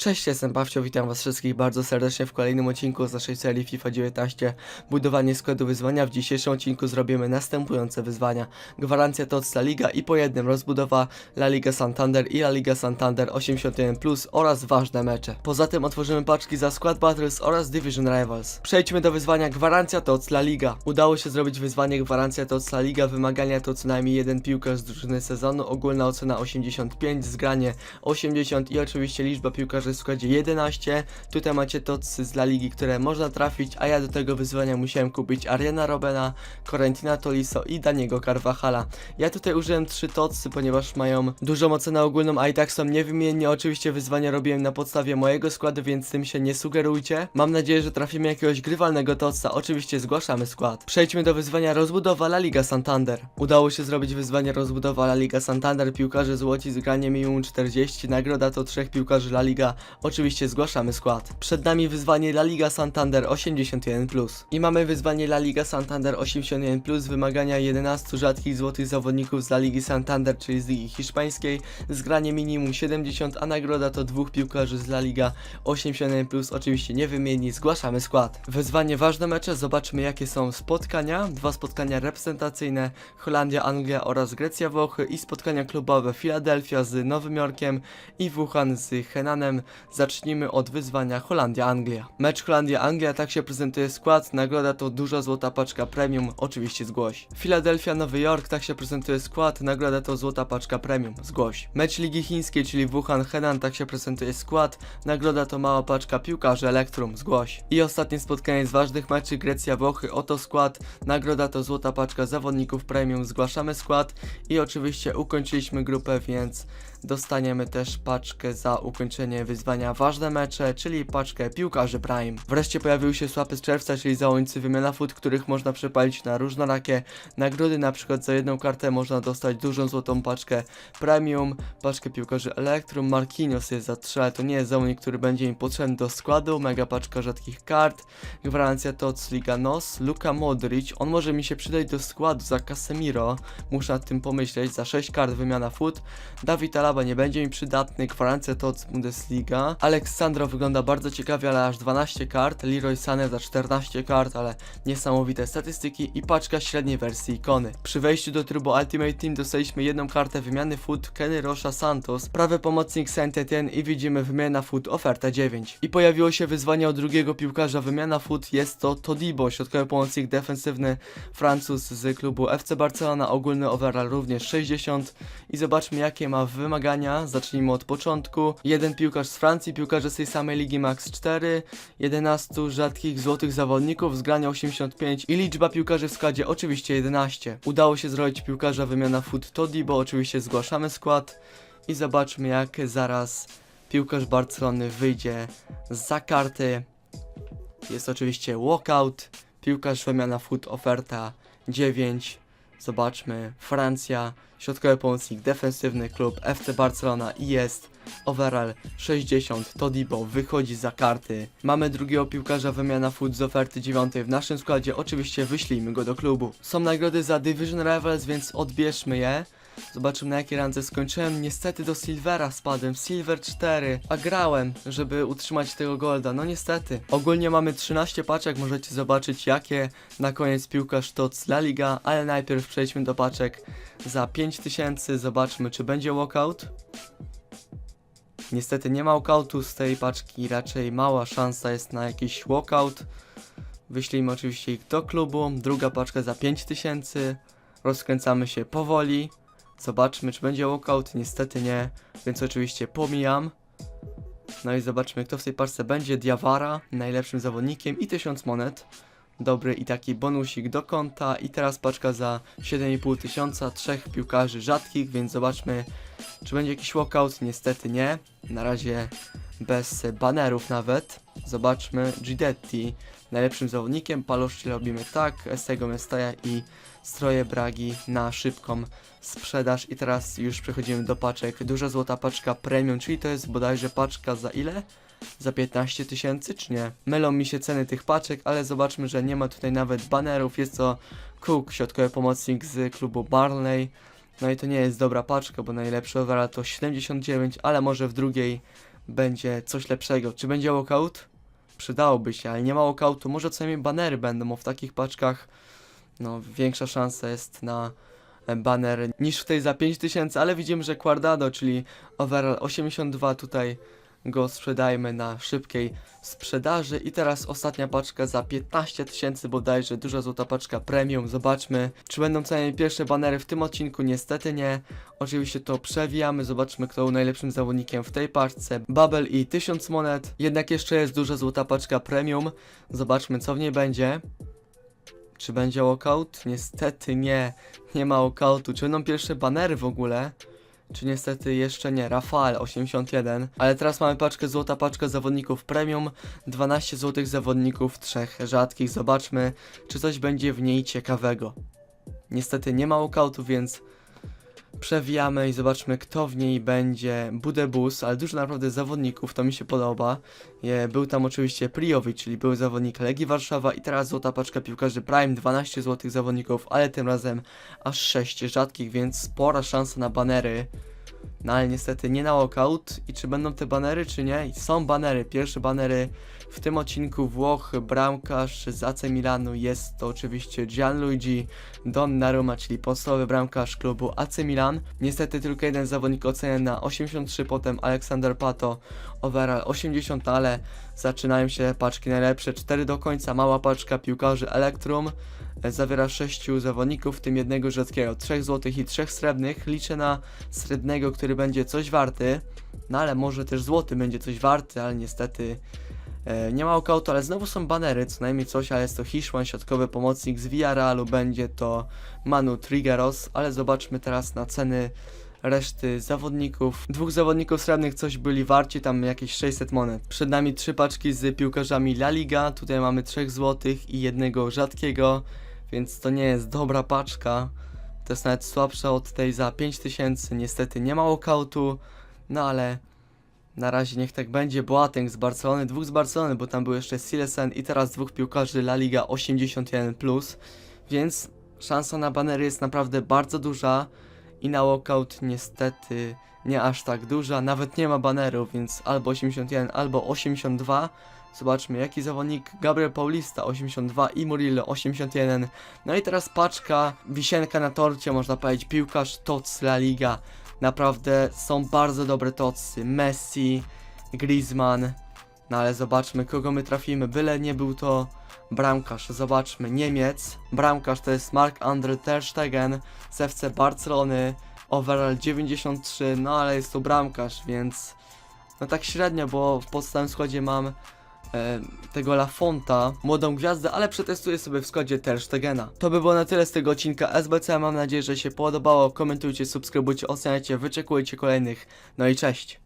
Cześć, jestem Bawcio, witam was wszystkich bardzo serdecznie w kolejnym odcinku z naszej serii FIFA 19 Budowanie składu wyzwania. W dzisiejszym odcinku zrobimy następujące wyzwania. Gwarancja TOTS La Liga i po jednym rozbudowa La Liga Santander i La Liga Santander 81+, oraz ważne mecze. Poza tym otworzymy paczki za Squad Battles oraz Division Rivals. Przejdźmy do wyzwania Gwarancja TOTS La Liga. Udało się zrobić wyzwanie Gwarancja TOTS La Liga. Wymagania to co najmniej jeden piłkarz z drużyny sezonu, ogólna ocena 85, zgranie 80 i oczywiście liczba piłkarzy w składzie 11. Tutaj macie tocy z La Ligi, które można trafić, a ja do tego wyzwania musiałem kupić Ariana Robena, Corentina Tolisso i Daniego Carvajala. Ja tutaj użyłem 3 tocy, ponieważ mają dużą ocenę ogólną, a i tak są niewymiennie. Oczywiście wyzwania robiłem na podstawie mojego składu, więc tym się nie sugerujcie. Mam nadzieję, że trafimy jakiegoś grywalnego toca. Oczywiście zgłaszamy skład. Przejdźmy do wyzwania rozbudowa La Liga Santander. Udało się zrobić wyzwanie rozbudowa La Liga Santander. Piłkarze złoci z graniem minimum 40. Nagroda to trzech piłkarzy La Liga. Oczywiście zgłaszamy skład. Przed nami wyzwanie La Liga Santander 81+. I mamy wyzwanie La Liga Santander 81+, wymagania 11 rzadkich złotych zawodników z La Ligi Santander, czyli z Ligi Hiszpańskiej, zgranie minimum 70, a nagroda to dwóch piłkarzy z La Liga 81+, oczywiście nie wymieni, zgłaszamy skład. Wyzwanie ważne mecze, zobaczmy jakie są spotkania, dwa spotkania reprezentacyjne, Holandia, Anglia oraz Grecja, Włochy i spotkania klubowe Philadelphia z Nowym Jorkiem i Wuhan z Henanem. Zacznijmy od wyzwania Holandia-Anglia. Mecz Holandia-Anglia, tak się prezentuje skład, nagroda to duża złota paczka premium, oczywiście zgłoś. Philadelphia-Nowy Jork, tak się prezentuje skład, nagroda to złota paczka premium, zgłoś. Mecz Ligi Chińskiej, czyli Wuhan-Henan, tak się prezentuje skład, nagroda to mała paczka piłkarzy Elektrum, zgłoś. I ostatnie spotkanie z ważnych meczy Grecja-Włochy, oto skład, nagroda to złota paczka zawodników premium, zgłaszamy skład i oczywiście ukończyliśmy grupę, więc dostaniemy też paczkę za ukończenie wyzwania ważne mecze, czyli paczkę piłkarzy Prime. Wreszcie pojawiły się słapy z czerwca, czyli załącznicy wymiana food, których można przepalić na różnorakie nagrody, na przykład za jedną kartę można dostać dużą złotą paczkę Premium, paczkę piłkarzy Elektrum, Marquinhos jest za 3, ale to nie jest zawodnik, który będzie im potrzebny do składu, mega paczka rzadkich kart, gwarancja to od Liga NOS, Luka Modric, on może mi się przydać do składu za Casemiro, muszę nad tym pomyśleć, za 6 kart wymiana food, Dawid Alaba nie będzie mi przydatny, gwarancja to od Bundesliga, Aleksandro wygląda bardzo ciekawie, ale aż 12 kart, Leroy Sané za 14 kart, ale niesamowite statystyki i paczka średniej wersji ikony. Przy wejściu do trybu Ultimate Team dostaliśmy jedną kartę wymiany food Kenny Rocha Santos, prawy pomocnik Saint-Etienne i widzimy wymiana food oferta 9. I pojawiło się wyzwanie od drugiego piłkarza wymiana food, jest to Todibo, środkowy pomocnik defensywny Francuz z klubu FC Barcelona, ogólny overall również 60 i zobaczmy jakie ma wymagania, zacznijmy od początku. Jeden piłkarz z Francji, piłkarze z tej samej ligi max 4, 11 rzadkich złotych zawodników, zgrania 85 i liczba piłkarzy w składzie oczywiście 11. Udało się zrobić piłkarza wymiana food Todibo, oczywiście zgłaszamy skład i zobaczmy jak zaraz piłkarz Barcelony wyjdzie za karty. Jest oczywiście walkout, piłkarz wymiana food oferta 9. Zobaczmy, Francja, środkowy pomocnik defensywny klub FC Barcelona i jest overall 60, Todibo wychodzi za karty. Mamy drugiego piłkarza wymiana food z oferty 9 w naszym składzie, oczywiście wyślijmy go do klubu. Są nagrody za Division Rivals, więc odbierzmy je. Zobaczymy na jakiej randze skończyłem. Niestety do Silvera spadłem, Silver 4, a grałem, żeby utrzymać tego golda. No niestety. Ogólnie mamy 13 paczek, możecie zobaczyć jakie na koniec piłkarz to La Liga, ale najpierw przejdźmy do paczek za 5000. Zobaczmy czy będzie walkout. Niestety nie ma walkoutu z tej paczki, raczej mała szansa jest na jakiś walkout. Wyślijmy oczywiście ich do klubu. Druga paczka za 5000. Rozkręcamy się powoli. Zobaczmy, czy będzie walkout. Niestety nie, więc oczywiście pomijam. No i zobaczmy, kto w tej parce będzie. Diawara, najlepszym zawodnikiem i 1000 monet. Dobry i taki bonusik do konta. I teraz paczka za 7,5 tysiąca, trzech piłkarzy rzadkich, więc zobaczmy, czy będzie jakiś walkout. Niestety nie. Na razie bez banerów nawet. Zobaczmy, Gidetti, najlepszym zawodnikiem. Paloszczy robimy tak, Estego Mestaja i stroje Bragi na szybką sprzedaż. I teraz już przechodzimy do paczek. Duża złota paczka premium, czyli to jest bodajże paczka za ile? Za 15 tysięcy, czy nie? Mylą mi się ceny tych paczek, ale zobaczmy, że nie ma tutaj nawet banerów. Jest to Cook, środkowy pomocnik z klubu Barley. No i to nie jest dobra paczka, bo najlepszy overall to 79, ale może w drugiej będzie coś lepszego. Czy będzie walkout? Przydałoby się, ale nie ma walkoutu. Może co najmniej banery będą, bo w takich paczkach no, większa szansa jest na e, baner niż w tej za 5000, ale widzimy, że Quardado, czyli overall 82 tutaj go sprzedajmy na szybkiej sprzedaży. I teraz ostatnia paczka za 15 tysięcy bodajże, duża złota paczka premium, zobaczmy czy będą co pierwsze banery w tym odcinku, niestety nie, oczywiście to przewijamy, zobaczmy kto był najlepszym zawodnikiem w tej paczce, Bubble i 1000 monet, jednak jeszcze jest duża złota paczka premium, zobaczmy co w niej będzie. Czy będzie walkout? Niestety nie, nie ma walkoutu. Czy będą pierwsze banery w ogóle? Czy niestety jeszcze nie? Rafael 81. Ale teraz mamy paczkę złota, paczka zawodników premium. 12 złotych zawodników, trzech rzadkich. Zobaczmy, czy coś będzie w niej ciekawego. Niestety nie ma walkoutu, więc przewijamy i zobaczmy, kto w niej będzie. Budebus, ale dużo naprawdę zawodników, to mi się podoba. Był tam oczywiście Priowicz, czyli był zawodnik Legii Warszawa i teraz złota paczka piłkarzy Prime, 12 złotych zawodników, ale tym razem aż 6 rzadkich, więc spora szansa na banery. No ale niestety nie na walkout. I czy będą te banery, czy nie? Są banery. Pierwsze banery w tym odcinku Włoch, bramkarz z AC Milanu jest to oczywiście Gianluigi Donnarumma, czyli podstawowy bramkarz klubu AC Milan. Niestety tylko jeden zawodnik oceniany na 83, potem Aleksander Pato, overall 80, ale zaczynają się paczki najlepsze, 4 do końca, mała paczka piłkarzy Elektrum. Zawiera 6 zawodników, w tym jednego rzadkiego, 3 złotych i 3 srebrnych. Liczę na srebrnego, który będzie coś warty. No ale może też złoty będzie coś warty, ale niestety e, nie ma walkoutu, ale znowu są banery, co najmniej coś, ale jest to Hiszpan, środkowy pomocnik z Villarrealu, będzie to Manu Triggeros, ale zobaczmy teraz na ceny reszty zawodników. Dwóch zawodników srebrnych coś byli warci, tam jakieś 600 monet. Przed nami trzy paczki z piłkarzami La Liga, tutaj mamy 3 złotych i jednego rzadkiego, więc to nie jest dobra paczka. To jest nawet słabsza od tej za 5000, niestety nie ma walkoutu, no ale na razie niech tak będzie. Boateng z Barcelony, dwóch z Barcelony, bo tam był jeszcze Silesen i teraz dwóch piłkarzy La Liga 81+, więc szansa na banery jest naprawdę bardzo duża i na walkout niestety nie aż tak duża, nawet nie ma banerów, więc albo 81, albo 82. Zobaczmy, jaki zawodnik Gabriel Paulista 82 i Murillo 81. No i teraz paczka, wisienka na torcie, można powiedzieć, piłkarz TOC La Liga. Naprawdę są bardzo dobre tocy. Messi, Griezmann. No ale zobaczmy, kogo my trafimy. Byle nie był to bramkarz. Zobaczmy, Niemiec. Bramkarz to jest Mark-Andre Ter Stegen z FC Barcelony. Overall 93, no ale jest to bramkarz, więc no tak średnio, bo w podstawowym składzie mam e, tego Lafonta, młodą gwiazdę, ale przetestuję sobie w składzie Ter Stegena. To by było na tyle z tego odcinka SBC, mam nadzieję, że się podobało. Komentujcie, subskrybujcie, oceniajcie, wyczekujcie kolejnych. No i cześć!